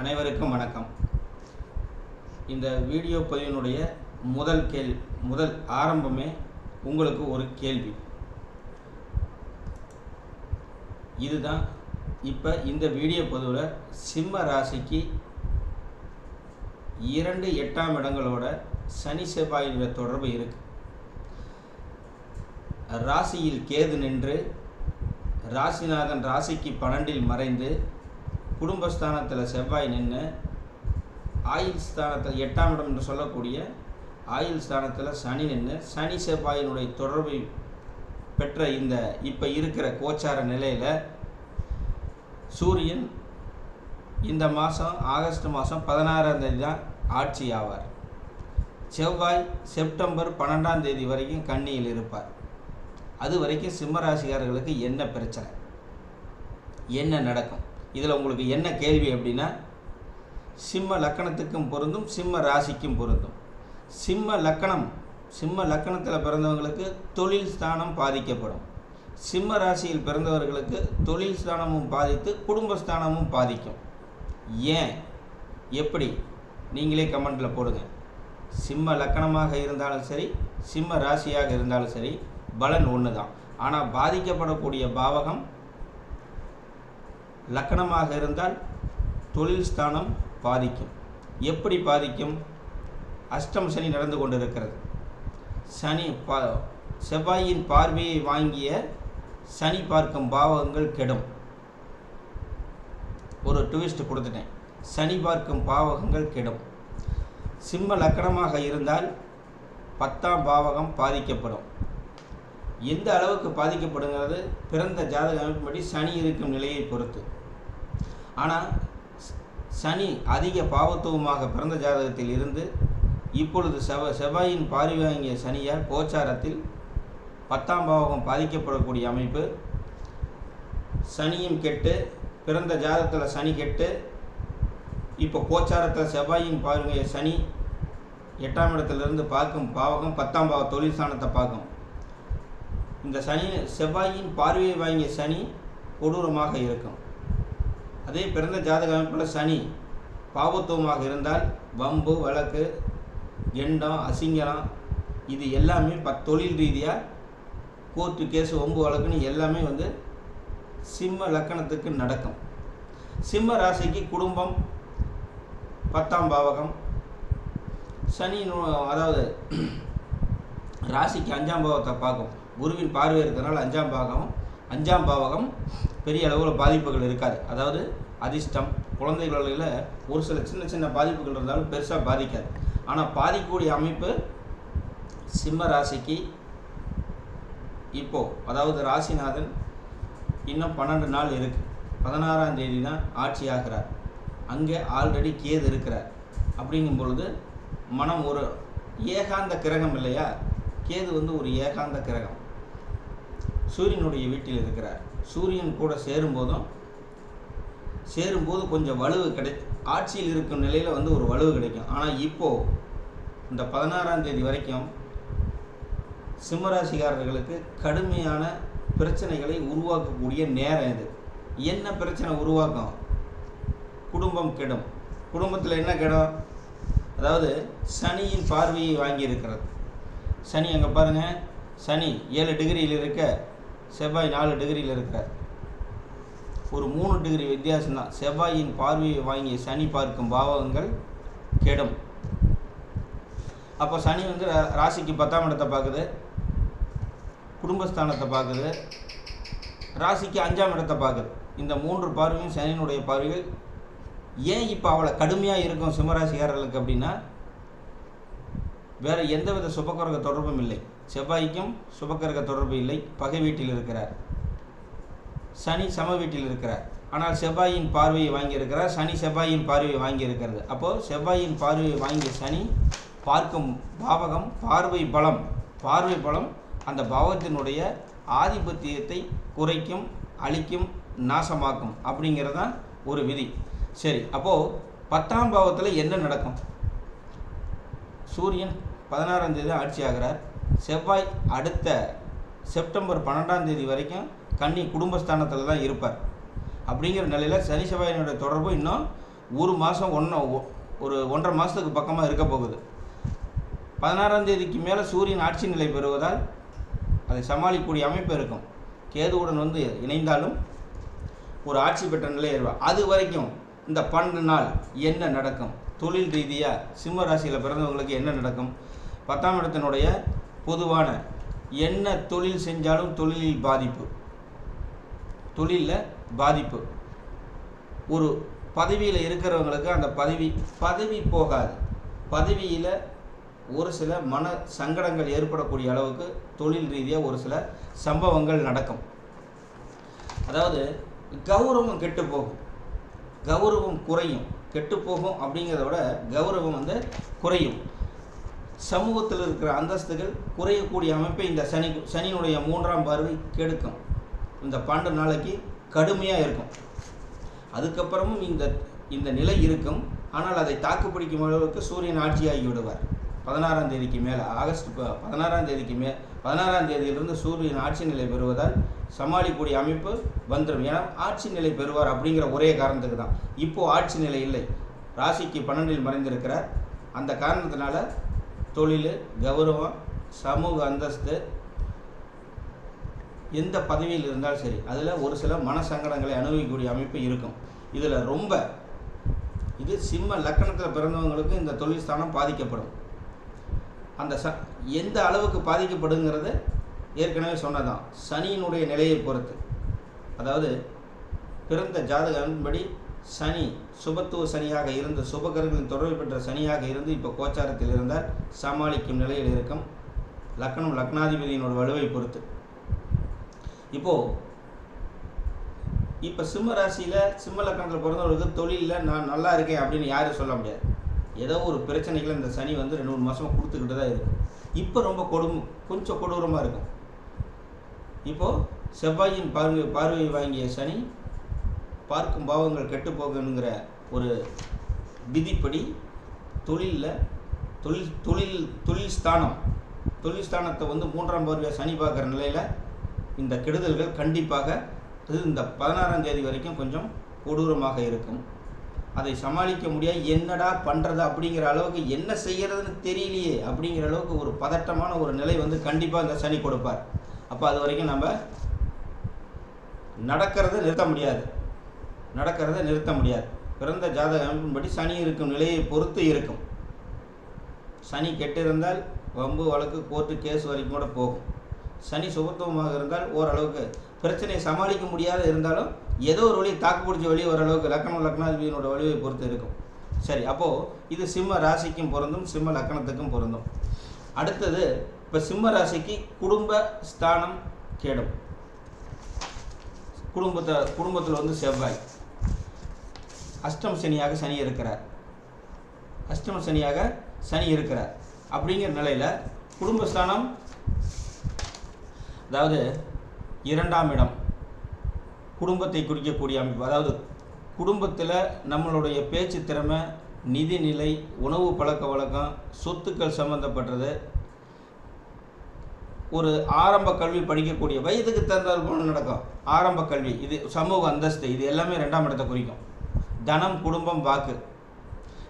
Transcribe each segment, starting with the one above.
அனைவருக்கும் வணக்கம். இந்த வீடியோ பதிவினுடைய முதல் கேள் முதல் ஆரம்பமே உங்களுக்கு ஒரு கேள்வி. இதுதான் இப்போ இந்த வீடியோ பதிவில் சிம்ம ராசிக்கு இரண்டு எட்டாம் இடங்களோட சனி செவ்வாயினுடைய தொடர்பு இருக்கு. ராசியில் கேது நின்று ராசிநாதன் ராசிக்கு பன்னெண்டில் மறைந்து குடும்பஸ்தானத்தில் செவ்வாய் நின்று ஆயுள் ஸ்தானத்தில் எட்டாம் இடம் என்று சொல்லக்கூடிய ஆயுள் ஸ்தானத்தில் சனி நின்று சனி செவ்வாயினுடைய தொடர்பை பெற்ற இந்த இப்போ இருக்கிற கோச்சார நிலையில் சூரியன் இந்த மாதம் ஆகஸ்ட் மாதம் பதினாறாம் தேதி தான் ஆட்சி ஆவார். செவ்வாய் செப்டம்பர் பன்னெண்டாம் தேதி வரைக்கும் கண்ணியில் இருப்பார். அது வரைக்கும் சிம்மராசிகாரர்களுக்கு என்ன பிரச்சனை? என்ன நடக்கும்? இதில் உங்களுக்கு என்ன கேள்வி அப்படின்னா சிம்ம லக்கணத்துக்கும் பொருந்தும் சிம்ம ராசிக்கும் பொருந்தும். சிம்ம லக்கணம் சிம்ம லக்கணத்தில் பிறந்தவங்களுக்கு தொழில் ஸ்தானம் பாதிக்கப்படும். சிம்ம ராசியில் பிறந்தவர்களுக்கு தொழில் ஸ்தானமும் பாதித்து குடும்பஸ்தானமும் பாதிக்கும். ஏன்? எப்படி? நீங்களே கமெண்ட்டில் போடுங்க. சிம்ம லக்கணமாக இருந்தாலும் சரி சிம்ம ராசியாக இருந்தாலும் சரி பலன் ஒன்று தான் ஆனால் பாதிக்கப்படக்கூடிய பாவகம் லக்கணமாக இருந்தால் தொழில் ஸ்தானம் பாதிக்கும். எப்படி பாதிக்கும்? அஷ்டம் சனி நடந்து கொண்டிருக்கிறது. சனி பா செவ்வாயின் பார்வையை வாங்கிய சனி பார்க்கும் பாவகங்கள் கெடும். ஒரு ட்விஸ்ட் கொடுத்துட்டேன். சனி பார்க்கும் பாவகங்கள் கெடும். சிம்ம லக்கணமாக இருந்தால் பத்தாம் பாவகம் பாதிக்கப்படும். எந்த அளவுக்கு பாதிக்கப்படுங்கிறது பிறந்த ஜாதக அமைப்பின்படி சனி இருக்கும் நிலையை பொறுத்து. ஆனால் சனி அதிக பாவத்துவமாக பிறந்த ஜாதகத்தில் இருந்து இப்பொழுது செவ செவ்வாயின் பாரிவாங்கிய சனியார் கோச்சாரத்தில் பத்தாம் பாவகம் பாதிக்கப்படக்கூடிய அமைப்பு. சனியும் கெட்டு பிறந்த ஜாதகத்தில் சனி கெட்டு இப்போ கோச்சாரத்தில் செவ்வாயின் பாருங்க சனி எட்டாம் இடத்துலேருந்து பார்க்கும் பாவகம் பத்தாம் பாவ தொழில் ஸ்தானத்தை பார்க்கும். இந்த சனி செவ்வாயின் பார்வையை வாங்கிய சனி கொடூரமாக இருக்கும். அதே பிறந்த ஜாதக அமைப்பில் சனி பாவத்துவமாக இருந்தால் வம்பு வழக்கு எண்டம் அசிங்கரம் இது எல்லாமே ப தொழில் ரீதியாக கோர்ட்டு கேஸ் வம்பு வழக்குன்னு எல்லாமே வந்து சிம்ம லக்கணத்துக்கு நடக்கும். சிம்ம ராசிக்கு குடும்பம் பத்தாம் பாவகம். சனி அதாவது ராசிக்கு அஞ்சாம் பாவத்தை பார்க்கும். குருவின் பார்வை இருக்கிறதுனால அஞ்சாம் பாகம் அஞ்சாம் பாவகம் பெரிய அளவில் பாதிப்புகள் இருக்காது. அதாவது அதிர்ஷ்டம் குழந்தைகளில் ஒரு சில சின்ன சின்ன பாதிப்புகள் இருந்தாலும் பெருசாக பாதிக்காது. ஆனால் பாதிக்கக்கூடிய அமைப்பு சிம்ம ராசிக்கு இப்போ அதாவது ராசிநாதன் இன்னும் பன்னெண்டு நாள் இருக்கு. பதினாறாம் தேதி தான் ஆட்சி ஆகிறார் அங்கே ஆல்ரெடி கேது இருக்கிறார். அப்படிங்கும் பொழுது மனம் ஒரு ஏகாந்த கிரகம் இல்லையா? கேது வந்து ஒரு ஏகாந்த கிரகம். சூரியனுடைய வீட்டில் இருக்கிறார் சூரியன் கூட சேரும்போதும் சேரும்போது கொஞ்சம் வலுவு கிடை ஆட்சியில் இருக்கும் நிலையில் வந்து ஒரு வலுவு கிடைக்கும். ஆனால் இப்போது இந்த பதினாறாம் தேதி வரைக்கும் சிம்மராசிக்காரர்களுக்கு கடுமையான பிரச்சனைகளை உருவாக்கக்கூடிய நேரம் இது. என்ன பிரச்சனை உருவாக்கும்? குடும்பம் கெடும். குடும்பத்தில் என்ன கெடும்? அதாவது சனியின் பார்வையை வாங்கி இருக்கிறது சனி அங்கே பாருங்கள் சனி ஏழு டிகிரியில் இருக்க செவ்வாய் நாலு டிகிரியில் இருக்கிறார் ஒரு மூணு டிகிரி வித்தியாசம் தான் செவ்வாயின் பார்வையை வாங்கிய சனி பார்க்கும் பாவகங்கள் கெடும். அப்போ சனி வந்து ரா- ராசிக்கு பத்தாம் இடத்தை பார்க்குது. குடும்பஸ்தானத்தை பார்க்குது. ராசிக்கு அஞ்சாம் இடத்தை பார்க்குது. இந்த மூன்று பார்வையும் சனியினுடைய பார்வைகள் ஏன் இப்போ அவ்வளோ கடுமையாக இருக்கும் சிம்மராசிக்காரர்களுக்கு அப்படின்னா வேறு எந்தவித சுபக்கரக தொடர்பும் இல்லை. செவ்வாய்க்கும் சுபக்கரக தொடர்பு இல்லை. பகை வீட்டில் இருக்கிறார். சனி சம வீட்டில் இருக்கிறார். ஆனால் செவ்வாயின் பார்வையை வாங்கியிருக்கிறார். சனி செவ்வாயின் பார்வையை வாங்கியிருக்கிறது. அப்போது செவ்வாயின் பார்வையை வாங்கிய சனி பார்க்கும் பாவகம் பார்வை பலம். பார்வை பலம் அந்த பாவத்தினுடைய ஆதிபத்தியத்தை குறைக்கும் அழிக்கும் நாசமாக்கும் அப்படிங்கிறது தான் ஒரு விதி. சரி அப்போது பத்தாம் பாவத்தில் என்ன நடக்கும்? சூரியன் பதினாறாம் தேதி ஆட்சி ஆகிறார் செவ்வாய் அடுத்த செப்டம்பர் பன்னெண்டாம் தேதி வரைக்கும் கன்னி குடும்பஸ்தானத்தில் தான் இருப்பார். அப்படிங்கிற நிலையில் சனி செவ்வாயினுடைய தொடர்பு இன்னும் ஒரு மாதம் ஒன்று ஒரு ஒன்றரை மாதத்துக்கு பக்கமாக இருக்க போகுது. பதினாறாம் தேதிக்கு மேலே சூரியன் ஆட்சி நிலை பெறுவதால் அதை சமாளிக்கக்கூடிய அமைப்பு இருக்கும். கேதுவுடன் வந்து இணைந்தாலும் ஒரு ஆட்சி பெற்ற நிலை ஏறுவார் அது வரைக்கும் இந்த பன்னெண்டு நாள் என்ன நடக்கும்? தொழில் ரீதியாக சிம்ம ராசியில் பிறந்தவங்களுக்கு என்ன நடக்கும்? பத்தாம் இடத்தினுடைய பொதுவான என்ன தொழில் செஞ்சாலும் தொழிலில் பாதிப்பு. தொழிலில் பாதிப்பு. ஒரு பதவியில் இருக்கிறவங்களுக்கு அந்த பதவி பதவி போகாது. பதவியில் ஒரு சில மன சங்கடங்கள் ஏற்படக்கூடிய அளவுக்கு தொழில் ரீதியாக ஒரு சில சம்பவங்கள் நடக்கும். அதாவது கௌரவம் கெட்டு போகும். கௌரவம் குறையும். கெட்டு போகும் அப்படிங்கிறத விட கௌரவம் வந்து குறையும். சமூகத்தில் இருக்கிற அந்தஸ்துகள் குறையக்கூடிய அமைப்பை இந்த சனி சனியினுடைய மூன்றாம் பார்வை கெடுக்கும். இந்த பன்னெண்டு நாளைக்கு கடுமையாக இருக்கும். அதுக்கப்புறமும் இந்த இந்த நிலை இருக்கும். ஆனால் அதை தாக்குப்பிடிக்கும் அளவுக்கு சூரியன் ஆட்சியாகி விடுவார். பதினாறாம் தேதிக்கு மேலே ஆகஸ்ட் பதினாறாம் தேதிக்கு மே பதினாறாம் தேதியிலிருந்து சூரியன் ஆட்சி நிலை பெறுவதால் சமாளிக்கக்கூடிய அமைப்பு வந்துடும் ஏன்னா ஆட்சி நிலை பெறுவார் அப்படிங்கிற ஒரே காரணத்துக்கு தான். இப்போது ஆட்சி நிலை இல்லை. ராசிக்கு பன்னெண்டில் மறைந்திருக்கிறார். அந்த காரணத்தினால தொழில் கௌரவம் சமூக அந்தஸ்து எந்த பதவியில் இருந்தாலும் சரி அதில் ஒரு சில மனசங்கடங்களை அனுபவிக்கக்கூடிய அமைப்பு இருக்கும். இதில் ரொம்ப இது சிம்ம லக்கணத்தில் பிறந்தவங்களுக்கு இந்த தொழில் ஸ்தானம் பாதிக்கப்படும். அந்த ச எந்த அளவுக்கு பாதிக்கப்படுங்கிறத ஏற்கனவே சொன்னதான் சனியினுடைய நிலையை பொறுத்து. அதாவது பிறந்த ஜாதகன்படி சனி சுபத்துவ சனியாக இருந்து சுபகரங்களின் தொடர்பு பெற்ற சனியாக இருந்து இப்போ கோச்சாரத்தில் இருந்தால் சமாளிக்கும் நிலையில் இருக்கும். லக்னம் லக்னாதிபதியினோட வலுவை பொறுத்து. இப்போது இப்போ சிம்ம ராசியில் சிம்ம லக்னத்தில் பிறந்தவர்களுக்கு தொழிலில் நான் நல்லா இருக்கேன் அப்படின்னு யாரும் சொல்ல முடியாது. ஏதோ ஒரு பிரச்சனைகளை இந்த சனி வந்து ரெண்டு மூணு மாதமாக கொடுத்துக்கிட்டு தான் இருக்குது இப்போ ரொம்ப கொடும் கொஞ்சம் கொடூரமாக இருக்கும். இப்போது செவ்வாயின் பார்வை பார்வை வாங்கிய சனி பார்க்கும் பாவங்கள் கெட்டு போகணுங்கிற ஒரு விதிப்படி தொழிலில் தொழில் தொழில் தொழில் ஸ்தானம் தொழில் ஸ்தானத்தை வந்து மூன்றாம் பார்வையாக சனி பார்க்குற நிலையில் இந்த கெடுதல்கள் கண்டிப்பாக இது இந்த பதினாறாம் தேதி வரைக்கும் கொஞ்சம் கொடூரமாக இருக்கும். அதை சமாளிக்க முடியாது. என்னடா பண்ணுறது அப்படிங்கிற அளவுக்கு என்ன செய்கிறதுன்னு தெரியலையே அப்படிங்கிற அளவுக்கு ஒரு பதட்டமான ஒரு நிலை வந்து கண்டிப்பாக இந்த சனி கொடுப்பார். அப்போ அது வரைக்கும் நம்ம நடக்கிறத நிறுத்த முடியாது. நடக்கிறத நிறுத்த முடியாது. பிறந்த ஜாதக அமைப்பின்படி சனி இருக்கும் நிலையை பொறுத்து இருக்கும். சனி கெட்டிருந்தால் வம்பு வழக்கு கோர்ட்டு கேஸ் வரைக்கும் கூட போகும். சனி சுபத்துவமாக இருந்தால் ஓரளவுக்கு பிரச்சனையை சமாளிக்க முடியாத இருந்தாலும் ஏதோ ஒரு வழி தாக்கு பிடிச்ச வழி ஓரளவுக்கு லக்கணம் லக்னாதிபதியினோட வழியை பொறுத்து இருக்கும். சரி அப்போது இது சிம்ம ராசிக்கும் பொருந்தும் சிம்ம லக்கணத்துக்கும் பொருந்தும். அடுத்தது இப்போ சிம்ம ராசிக்கு குடும்ப ஸ்தானம் கேடும். குடும்பத்தை குடும்பத்தில் வந்து செவ்வாய். அஷ்டம சனியாக சனி இருக்கிறார். அஷ்டம சனியாக சனி இருக்கிறார். அப்படிங்கிற நிலையில் குடும்பஸ்தானம் அதாவது இரண்டாம் இடம். குடும்பத்தை குறிக்கக்கூடிய அமைப்பு. அதாவது குடும்பத்தில் நம்மளுடைய பேச்சு திறமை நிதிநிலை உணவு பழக்க வழக்கம் சொத்துக்கள் சம்மந்தப்பட்டது ஒரு ஆரம்ப கல்வி படிக்கக்கூடிய வயதுக்கு தகுந்தால் போல நடக்கும். ஆரம்ப கல்வி இது சமூக அந்தஸ்து இது எல்லாமே ரெண்டாம் இடத்தை குறிக்கும். தனம் குடும்பம் வாக்கு.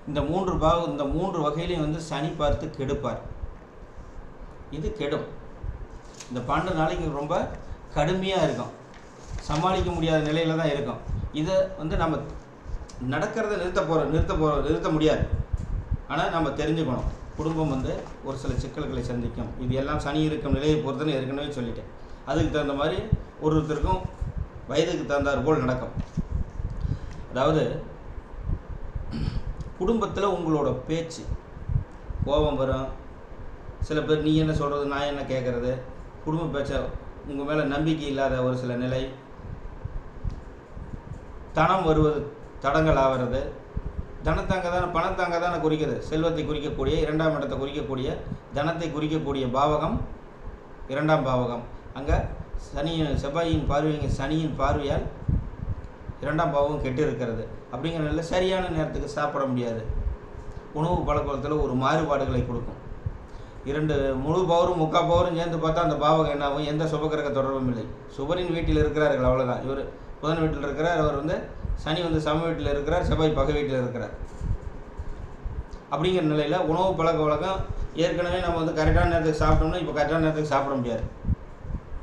இந்த மூன்று பாகு இந்த மூன்று வகையிலையும் வந்து சனி பார்த்து கெடுப்பார். இது கெடும். இந்த பன்னெண்டு நாளைக்கு ரொம்ப கடுமையாக இருக்கும். சமாளிக்க முடியாத நிலையில தான் இருக்கும். இதை வந்து நம்ம நடக்கிறத நிறுத்த போகிற நிறுத்த போகிற நிறுத்த முடியாது. ஆனால் நம்ம தெரிஞ்சுக்கணும். குடும்பம் வந்து ஒரு சில சிக்கல்களை சந்திக்கும். இது எல்லாம் சனி இருக்கும் நிலையை பொறுத்துன்னு ஏற்கனவே சொல்லிட்டேன். அதுக்கு தகுந்த மாதிரி ஒரு ஒருத்தருக்கும் வயதுக்கு தகுந்தாற் போல் நடக்கும். அதாவது குடும்பத்தில் உங்களோட பேச்சு கோபம் வரும். சில பேர் நீ என்ன சொல்கிறது நான் என்ன கேட்குறது குடும்ப பேச்சை உங்கள் மேலே நம்பிக்கை இல்லாத ஒரு சில நிலை தனம் வருவது தடங்கள் ஆகிறது. தனத்தாங்க தானே பணத்தங்க தானே குறிக்கிறது. செல்வத்தை குறிக்கக்கூடிய இரண்டாம் இடத்தை குறிக்கக்கூடிய தனத்தை குறிக்கக்கூடிய பாவகம் இரண்டாம் பாவகம். அங்கே சனி செவ்வாயின் பார்வைங்க சனியின் பார்வையால் இரண்டாம் பாவகம் கெட்டு இருக்கிறது அப்படிங்கிற நிலையில் சரியான நேரத்துக்கு சாப்பிட முடியாது. உணவு பழக்கத்தில் ஒரு மாறுபாடுகளை கொடுக்கும். இரண்டு முழு பவரும் முக்கால் பவரும் சேர்ந்து பார்த்தா அந்த பாவகம் என்னாகும்? எந்த சுபகிரக தொடர்பும் இல்லை. சுபரின் வீட்டில் இருக்கிறார்கள் அவ்வளோதான் இவர் புதன் வீட்டில் இருக்கிறார் அவர் வந்து சனி வந்து சம வீட்டில் இருக்கிறார் செவ்வாய் பகை வீட்டில் இருக்கிறார். அப்படிங்கிற நிலையில் உணவு பழக்க வழக்கம் ஏற்கனவே நம்ம வந்து கரெக்டான நேரத்துக்கு சாப்பிட்டோம்னா இப்போ கரெக்டான நேரத்துக்கு சாப்பிட முடியாது.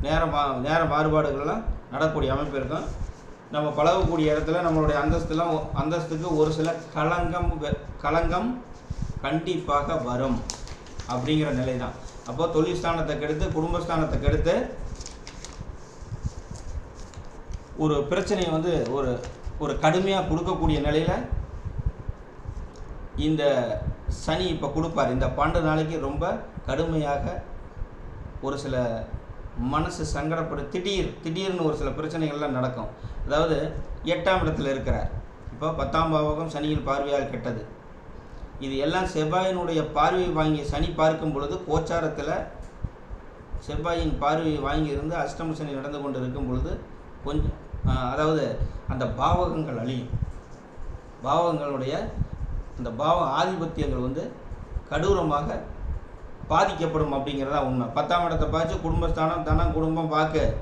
நேரம் மா நேர மாறுபாடுகள்லாம் நடக்கக்கூடிய அமைப்பு இருக்கும். நம்ம பழகக்கூடிய இடத்துல நம்மளுடைய அந்தஸ்துலாம் அந்தஸ்துக்கு ஒரு சில களங்கம் வெ- களங்கம் கண்டிப்பாக வரும். அப்படிங்கிற நிலை தான் அப்போ தொழில் ஸ்தானத்தை கெடுத்து குடும்பஸ்தானத்தை கெடுத்து ஒரு பிரச்சனையை வந்து ஒரு ஒரு கடுமையாக கொடுக்கக்கூடிய நிலையில் இந்த சனி இப்போ கொடுப்பார். இந்த பன்னெண்டு நாளைக்கு ரொம்ப கடுமையாக ஒரு சில மனசு சங்கடப்படும் திடீர் திடீர்னு ஒரு சில பிரச்சனைகள்லாம் நடக்கும். அதாவது எட்டாம் இடத்துல இருக்கிறார். இப்போ பத்தாம் பாவகம் சனியில் பார்வையால் கெட்டது. இது எல்லாம் செவ்வாயினுடைய பார்வை வாங்கி சனி பார்க்கும் பொழுது கோச்சாரத்தில் செவ்வாயின் பார்வையை வாங்கி இருந்து அஷ்டம சனி நடந்து கொண்டு இருக்கும் பொழுது கொஞ்சம் அதாவது அந்த பாவகங்கள் அழியும். பாவகங்களுடைய அந்த பாவ ஆதிபத்தியங்கள் வந்து கடூரமாக பாதிக்கப்படும் அப்படிங்கிறதா உண்மை. பத்தாம் இடத்தை பார்த்து குடும்பஸ்தானம் தனம் குடும்பம் பார்க்க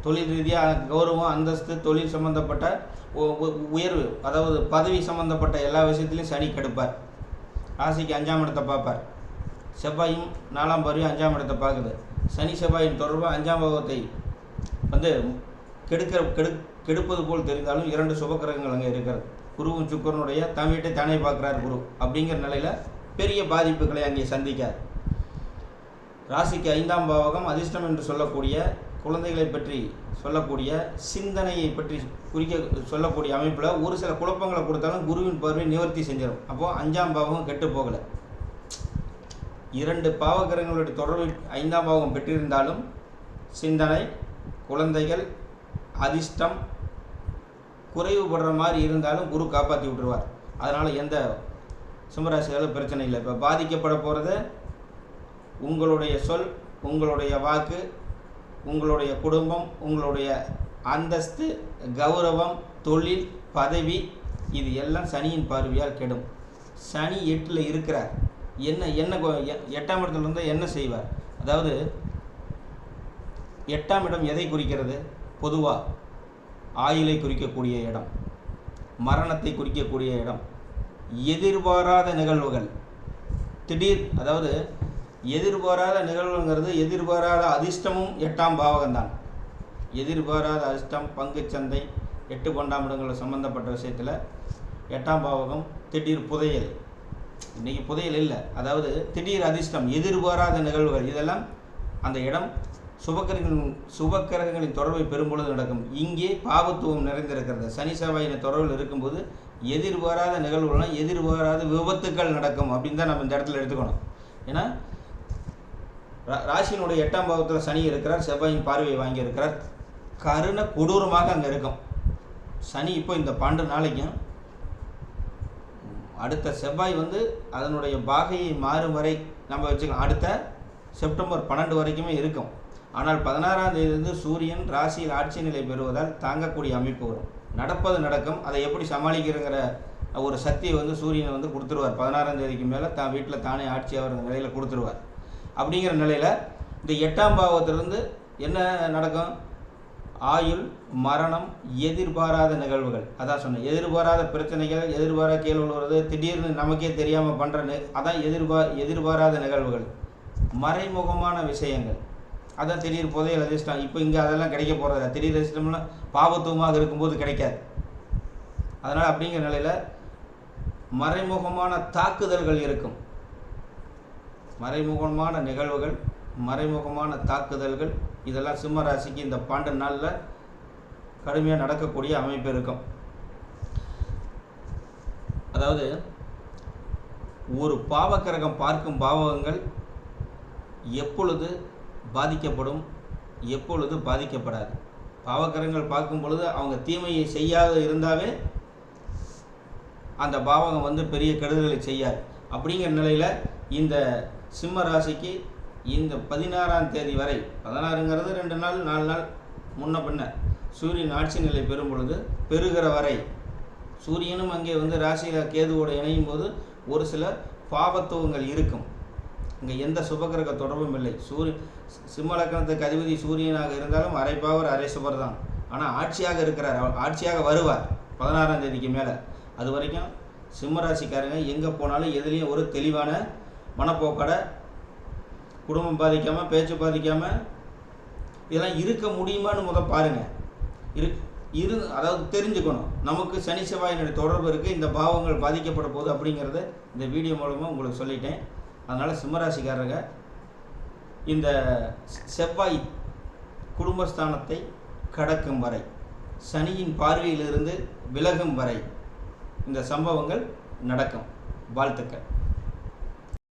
தொழில் ரீதியாக கௌரவம் அந்தஸ்து தொழில் சம்பந்தப்பட்ட உ- உ- உயர்வு அதாவது பதவி சம்பந்தப்பட்ட எல்லா விஷயத்துலையும் சனி கெடுப்பார். ராசிக்கு அஞ்சாம் இடத்தை பார்ப்பார். செவ்வாயும் நாலாம் பார்வையும் அஞ்சாம் இடத்தை பார்க்குது. சனி செவ்வாயின் தொடர்பாக அஞ்சாம் பாவத்தை வந்து கெடுக்கிற கெடு கெடுப்பது போல் தெரிந்தாலும் இரண்டு சுபக்கிரகங்கள் அங்கே இருக்கிறது. குருவும் சுக்கரனுடைய தன் வீட்டை தானே பார்க்குறார் குரு அப்படிங்கிற நிலையில் பெரிய பாதிப்புகளை அங்கே சந்திக்கார். ராசிக்கு ஐந்தாம் பாவகம் அதிர்ஷ்டம் என்று சொல்லக்கூடிய குழந்தைகளை பற்றி சொல்லக்கூடிய சிந்தனையை பற்றி குறிக்க சொல்லக்கூடிய அமைப்பில் ஒரு சில குழப்பங்களை கொடுத்தாலும் குருவின் பார்வை நிவர்த்தி செஞ்சிடும் அப்போது அஞ்சாம் பாவகம் கெட்டு போகலை. இரண்டு பாவகிரகங்களுடைய தொடர்பு ஐந்தாம் பாவகம் பெற்றிருந்தாலும் சிந்தனை குழந்தைகள் அதிர்ஷ்டம் குறைவுபடுற மாதிரி இருந்தாலும் குரு காப்பாற்றி விட்டுருவார். அதனால் எந்த சிம்மராசிகளும் பிரச்சனை இல்லை. இப்போ பாதிக்கப்பட போகிறது உங்களுடைய சொல் உங்களுடைய வாக்கு உங்களுடைய குடும்பம் உங்களுடைய அந்தஸ்து கௌரவம் தொழில் பதவி இது எல்லாம் சனியின் பார்வையால் கெடும். சனி எட்டில் இருக்கிறார். என்ன என்ன எ- எட்டாம் இடத்துல இருந்தால் என்ன செய்வார்? அதாவது எட்டாம் இடம் எதை குறிக்கிறது? பொதுவாக ஆயிலை குறிக்கக்கூடிய இடம் மரணத்தை குறிக்கக்கூடிய இடம் எதிர்பாராத நிகழ்வுகள் திடீர் அதாவது எதிர்பாராத நிகழ்வுங்கிறது எதிர்பாராத அதிர்ஷ்டமும் எட்டாம் பாவகம்தான். எதிர்பாராத அதிர்ஷ்டம் பங்குச்சந்தை எட்டு பன்னெண்டாம் இடங்கள் சம்பந்தப்பட்ட விஷயத்தில் எட்டாம் பாவகம் திடீர் புதையல். இன்றைக்கி புதையல் இல்லை. அதாவது திடீர் அதிர்ஷ்டம் எதிர்பாராத நிகழ்வுகள் இதெல்லாம் அந்த இடம் சுபக்கிரகங்களின் சுபக்கிரகங்களின் தொடர்பை பெறும்பொழுது நடக்கும். இங்கே பாவத்துவம் நிறைந்திருக்கிறது. சனி செவ்வாயின் தொடர்பில் இருக்கும்போது எதிர்பாராத நிகழ்வுகள்லாம் எதிர்பாராத விபத்துக்கள் நடக்கும் அப்படின்னு தான் நம்ம இந்த இடத்துல எடுத்துக்கணும். ஏன்னா ரா- ராசியினுடைய எட்டாம் பாவத்தில் சனி இருக்கிறார் செவ்வாயின் பார்வையை வாங்கி இருக்கிறார். கருண கொடூரமாக அங்கே இருக்கும். சனி இப்போ இந்த பன்னெண்டு நாளைக்கும் அடுத்த செவ்வாய் வந்து அதனுடைய பாகையை மாறும் வரை நம்ம வச்சுக்கலாம். அடுத்த செப்டம்பர் பன்னெண்டு வரைக்குமே இருக்கும். ஆனால் பதினாறாம் தேதியிலிருந்து சூரியன் ராசியில் ஆட்சி நிலை பெறுவதால் தாங்கக்கூடிய அமைப்பு வரும். நடப்பது நடக்கும். அதை எப்படி சமாளிக்கிறங்கிற ஒரு சக்தியை வந்து சூரியனை வந்து கொடுத்துருவார். பதினாறாம் தேதிக்கு மேலே தான் வீட்டில் தானே ஆட்சி ஆகிற நிலையில் கொடுத்துருவார். அப்படிங்கிற நிலையில் இந்த எட்டாம் பாவத்திலிருந்து என்ன நடக்கும்? ஆயுள் மரணம் எதிர்பாராத நிகழ்வுகள். அதான் சொன்னேன். எதிர்பாராத பிரச்சனைகள் எதிர்பாராத கேள்வி வருது திடீர்னு நமக்கே தெரியாமல் பண்ணுற அதான் எதிர்பா எதிர்பாராத நிகழ்வுகள். மறைமுகமான விஷயங்கள். அதான் திடீர் போதே அதிர்ஷ்டம். இப்போ இங்கே அதெல்லாம் கிடைக்க போகிறது திடீர் அதிர்ஷ்டம்லாம் பாவத்துவமாக இருக்கும்போது கிடைக்காது. அதனால் அப்படிங்கிற நிலையில் மறைமுகமான தாக்குதல்கள் இருக்கும். மறைமுகமான நிகழ்வுகள் மறைமுகமான தாக்குதல்கள் இதெல்லாம் சிம்ம ராசிக்கு இந்த பாண்டு நாளில் கடுமையாக நடக்கக்கூடிய அமைப்பு இருக்கும். அதாவது ஒரு பாவக்கிரகம் பார்க்கும் பாவகங்கள் எப்பொழுது பாதிக்கப்படும் எப்பொழுது பாதிக்கப்படாது. பாவகரங்கள் பார்க்கும் பொழுது அவங்க தீமையை செய்யாத இருந்தாவே அந்த பாவகம் வந்து பெரிய கெடுதல்களை செய்யாது. அப்படிங்கிற நிலையில் இந்த சிம்ம ராசிக்கு இந்த பதினாறாம் தேதி வரை பதினாறுங்கிறது ரெண்டு நாள் நாலு நாள் முன்ன பின்ன சூரியன் ஆட்சி நிலை பெறும் பொழுது பெறுகிற வரை சூரியனும் அங்கே வந்து ராசியில் கேதுவோடு இணையும் போது ஒரு சில பாவத்துவங்கள் இருக்கும். இங்கே எந்த சுபகிரக தொடர்பும் இல்லை. சூரிய சிம்ம லக்னத்துக்கு அதிபதி சூரியனாக இருந்தாலும் அரை பாவர் அரை சுபர் தான். ஆனால் ஆட்சியாக இருக்கிறார். அவர் ஆட்சியாக வருவார் பதினாறாம் தேதிக்கு மேலே. அது வரைக்கும் சிம்மராசிக்காரங்க எங்கே போனாலும் எதுலேயும் ஒரு தெளிவான மனப்போக்கடை குடும்பம் பாதிக்காமல் பேச்சு பாதிக்காமல் இதெல்லாம் இருக்க முடியுமான்னு முதல் பாருங்கள் இரு இரு அதாவது தெரிஞ்சுக்கணும். நமக்கு சனி செவ்வாயினுடைய தொடர்பு இருக்குது இந்த பாவங்கள் பாதிக்கப்பட போகுது அப்படிங்கிறத இந்த வீடியோ மூலமாக உங்களுக்கு சொல்லிட்டேன். அதனால் சிம்மராசிக்காரங்க இந்த செவ்வாய் குடும்பஸ்தானத்தை கடக்கும் வரை சனியின் பார்வையிலிருந்து விலகும் வரை இந்த சம்பவங்கள் நடக்கும். வாழ்த்துக்கள்.